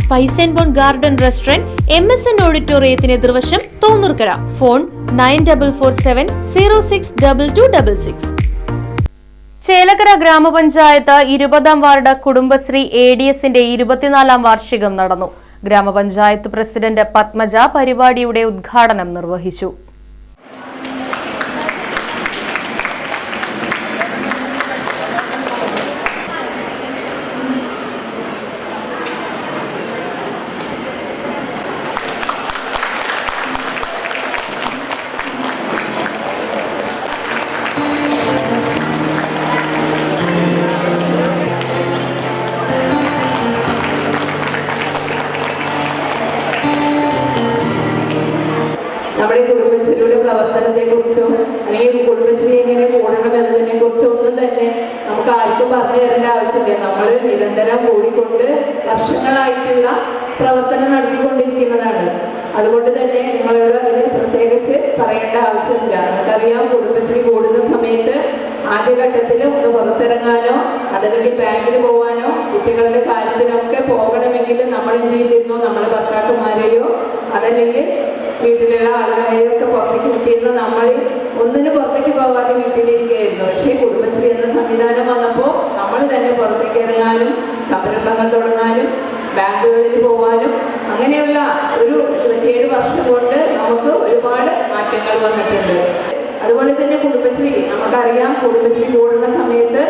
Spice and bone garden restaurant M S N ഓഡിറ്റോറിയത്തിന് എതിർവശം Thonnurkara. Phone nine double four seven zero six double two double six. Chelakkara ഗ്രാമപഞ്ചായത്ത് ഇരുപതാം ward Kudumbashree A D എസിന്റെ ഇരുപത്തിനാലാം വാർഷികം നടന്നു. ഗ്രാമപഞ്ചായത്ത് president Padmaja പരിപാടിയുടെ ഉദ്ഘാടനം നിർവഹിച്ചു. നമ്മുടെ കുടുംബശ്രീയുടെ പ്രവർത്തനത്തെ കുറിച്ചോ അല്ലെങ്കിൽ കുടുംബശ്രീ എങ്ങനെ കൂടണം എന്നതിനെ കുറിച്ചോ ഒന്നും തന്നെ നമുക്ക് ആർക്കും പറഞ്ഞു തരേണ്ട ആവശ്യമില്ല. നമ്മൾ നിരന്തരം കൂടിക്കൊണ്ട് വർഷങ്ങളായിട്ടുള്ള പ്രവർത്തനം നടത്തിക്കൊണ്ടിരിക്കുന്നതാണ്. അതുകൊണ്ട് തന്നെ നിങ്ങളോട് അതിന് പ്രത്യേകിച്ച് പറയേണ്ട ആവശ്യമില്ല. നമുക്കറിയാം കുടുംബശ്രീ കൂടുന്ന സമയത്ത് ആദ്യഘട്ടത്തിൽ ഒന്ന് പുറത്തിറങ്ങാനോ അതല്ലെങ്കിൽ ബാങ്കിൽ പോകാനോ കുട്ടികളുടെ കാര്യത്തിനൊക്കെ പോകണമെങ്കിൽ നമ്മൾ എന്ത് ചെയ്തിരുന്നു? നമ്മുടെ ഭർത്താക്കന്മാരെയോ അതല്ലെങ്കിൽ വീട്ടിലുള്ള ആളുകളെയൊക്കെ പുറത്തേക്ക് വിട്ടിരുന്ന നമ്മൾ ഒന്നിനും പുറത്തേക്ക് പോകാതെ വീട്ടിലിരിക്കുകയായിരുന്നു. പക്ഷേ കുടുംബശ്രീ എന്ന സംവിധാനം വന്നപ്പോൾ നമ്മൾ തന്നെ പുറത്തേക്ക് ഇറങ്ങാനും സംരംഭങ്ങൾ തുടങ്ങാനും ബാങ്കുകളിൽ പോകാനും അങ്ങനെയുള്ള ഒരു ഇരുപത്തിയേഴ് വർഷം കൊണ്ട് നമുക്ക് ഒരുപാട് മാറ്റങ്ങൾ വന്നിട്ടുണ്ട്. അതുപോലെ തന്നെ കുടുംബശ്രീ നമുക്കറിയാം കുടുംബശ്രീ കൂടുന്ന സമയത്ത്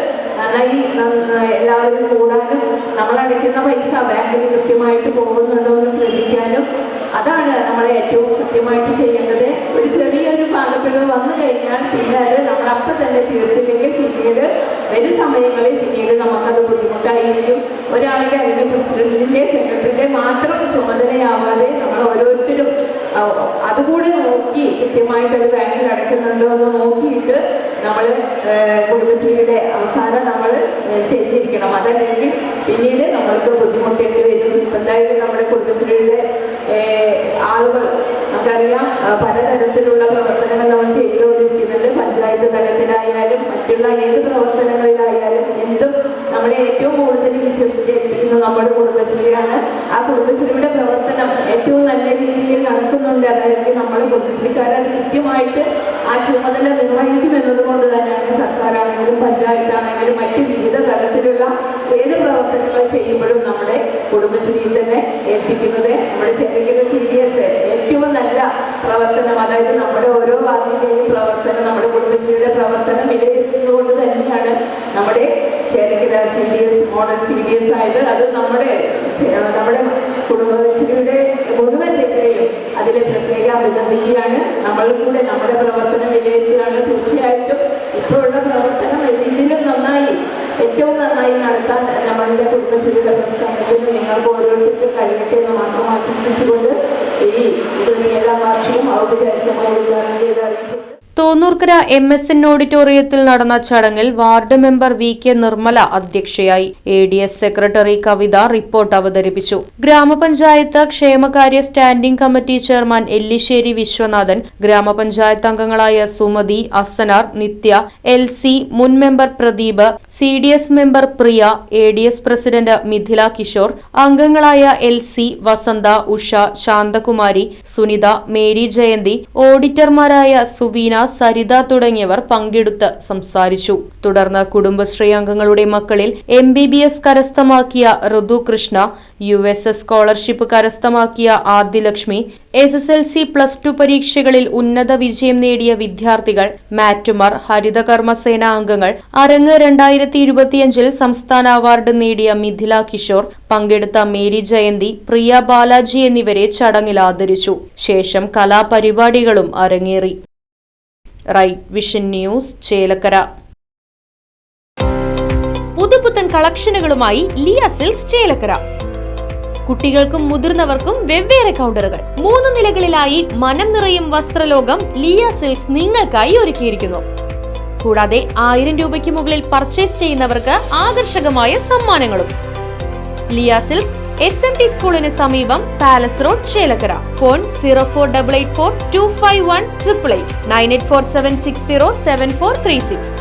നന്നായി എല്ലാവരും കൂടാനും നമ്മൾ അടയ്ക്കുന്ന പൈസ ബാങ്കിൽ കൃത്യമായിട്ട് പോകുന്നുണ്ടോ എന്ന് ശ്രദ്ധിക്കാനും അതാണ് നമ്മളെ ഏറ്റവും കൃത്യമായിട്ട് ചെയ്യേണ്ടത്. ഒരു ചെറിയൊരു പാകപ്പിഴവ് വന്നു കഴിഞ്ഞാൽ പിന്നെ അത് നമ്മൾ തന്നെ തീർത്തില്ലെങ്കിൽ പിന്നീട് വരും സമയങ്ങളിൽ പിന്നീട് നമുക്കത് ബുദ്ധിമുട്ടായിരിക്കും. ഒരാളുടെ അല്ലെങ്കിൽ പ്രസിഡന്റിന്റെ സെക്രട്ടറിയുടെ മാത്രം ചുമതലയാവാതെ നമ്മൾ ഓരോരുത്തരും അതുകൂടെ നോക്കി കൃത്യമായിട്ട് ഒരു ബാങ്കിൽ അടയ്ക്കുന്നുണ്ടോ എന്ന് നോക്കിയിട്ട് നമ്മൾ കുടുംബശ്രീയുടെ അവസാനം നമ്മൾ ചെയ്തിരിക്കണം. അതല്ലെങ്കിൽ പിന്നീട് നമ്മൾക്ക് ബുദ്ധിമുട്ടേണ്ടി വരും. പലതരത്തിലുള്ള പ്രവർത്തനങ്ങൾ നമ്മൾ ചെയ്തുകൊണ്ടിരിക്കുന്നുണ്ട്. പഞ്ചായത്ത് തലത്തിലായാലും മറ്റുള്ള ഏത് പ്രവർത്തനങ്ങളിലായാലും എന്തും നമ്മളെ ഏറ്റവും കൂടുതൽ വിശ്വസിച്ചിരിക്കുന്നത് നമ്മുടെ കുടുംബശ്രീയാണ്. ആ കുടുംബശ്രീയുടെ പ്രവർത്തനം ഏറ്റവും നല്ല രീതിയിൽ നടക്കുന്നുണ്ട്. അതായത് നമ്മൾ കുടുംബശ്രീക്കാരെ കൃത്യമായിട്ട് ആ ചുമതല നിർവഹിക്കും എന്നതുകൊണ്ട് തന്നെയാണ് സർക്കാരാണെങ്കിലും പഞ്ചായത്താണെങ്കിലും മറ്റ് വിവിധ തലത്തിലുള്ള ഏത് പ്രവർത്തനങ്ങൾ ചെയ്യുമ്പോഴും നമ്മുടെ തന്നെ ഏൽപ്പിക്കുന്നത് നമ്മുടെ ചെറുകിട സി ഡി എസ് ഏറ്റവും നല്ല പ്രവർത്തനം അതായത് നമ്മുടെ ഓരോ വാർഡിന്റെയും പ്രവർത്തനം നമ്മുടെ കുടുംബശ്രീയുടെ പ്രവർത്തനം വിലയിരുത്തുന്നതുകൊണ്ട് തന്നെയാണ് നമ്മുടെ Chelakkara C D S model C D S ആയത്. അത് നമ്മുടെ നമ്മുടെ കുടുംബശ്രീയുടെ മുഴുവൻ രേഖയും അതിൽ പ്രത്യേക അഭിനന്ദിക്കുകയാണ് നമ്മൾ കൂടെ നമ്മുടെ പ്രവർത്തനം വിലയിരുത്തുകയാണ്. തീർച്ചയായിട്ടും ഇപ്പോഴുള്ള പ്രവർത്തനം ഇതിലും നന്നായി ഏറ്റവും നന്നായി നടത്താൻ നമ്മളുടെ കുടുംബജീവിത പ്രസ്ഥാനത്തിന് നിങ്ങൾക്ക് ഓരോരുത്തർക്കും കഴിയട്ടെ എന്ന് മാത്രം ആശംസിച്ചുകൊണ്ട് ഈ ഏഴാം വാർഷികം ഔപചാരികമായി ഉദ്ഘാടനം ചെയ്ത് അറിയിച്ചു തോന്നൂർക്കര എം എസ് എൻ ഓഡിറ്റോറിയത്തിൽ നടന്ന ചടങ്ങിൽ ward member V K Nirmala അധ്യക്ഷയായി. A D S secretary Kavitha report അവതരിപ്പിച്ചു. ഗ്രാമപഞ്ചായത്ത് ക്ഷേമകാര്യ standing committee chairman Ellissery Viswanathan ഗ്രാമപഞ്ചായത്ത് അംഗങ്ങളായ സുമതി അസനാർ നിത്യ എൽ സി മുൻ member Pradeep C D S member Priya A D S president Mithila Kishore അംഗങ്ങളായ L C Vasantha Usha Shanthakumari Sunitha Mary Jayanthi ഓഡിറ്റർമാരായ Suveena Saritha തുടങ്ങിയവർ പങ്കെടുത്ത് സംസാരിച്ചു. തുടർന്ന് കുടുംബശ്രീ അംഗങ്ങളുടെ മക്കളിൽ എം ബി ബി എസ് കരസ്ഥമാക്കിയ Ritu Krishna U S S scholarship കരസ്ഥമാക്കിയ Adhyalakshmi S S L C plus two പരീക്ഷകളിൽ ഉന്നത വിജയം നേടിയ വിദ്യാർത്ഥികൾ മാറ്റുമാർ ഹരിതകർമ്മസേന അംഗങ്ങൾ അരങ്ങ് രണ്ടായിരത്തി ഇരുപത്തിയഞ്ചിൽ സംസ്ഥാന അവാർഡ് നേടിയ മിഥില കിഷോർ പങ്കെടുത്ത മേരി ജയന്തി പ്രിയ ബാലാജി എന്നിവരെ ചടങ്ങിൽ ആദരിച്ചു. ശേഷം കലാപരിപാടികളും അരങ്ങേറി. Right vision news Chelakkara. പുതുപുത്തൻ കളക്ഷനുകളുമായി ലിയ സിൽക്സ് ചേലക്കര. കുട്ടികൾക്കും മുതിർന്നവർക്കും വെവ്വേറെ കൗണ്ടറുകൾ. മൂന്ന് നിലകളിലായി മനം നിറയും വസ്ത്രലോകം ലിയ സിൽക്സ് നിങ്ങൾക്കായി ഒരുക്കിയിരിക്കുന്നു. കൂടാതെ ആയിരം രൂപയ്ക്ക് മുകളിൽ പർച്ചേസ് ചെയ്യുന്നവർക്ക് ആകർഷകമായ സമ്മാനങ്ങളും. Liya silks S M T സ്കൂളിന് സമീപം palace road Chelakkara. Phone zero four double eight four two five one triple eight nine eight four seven six zero seven four three six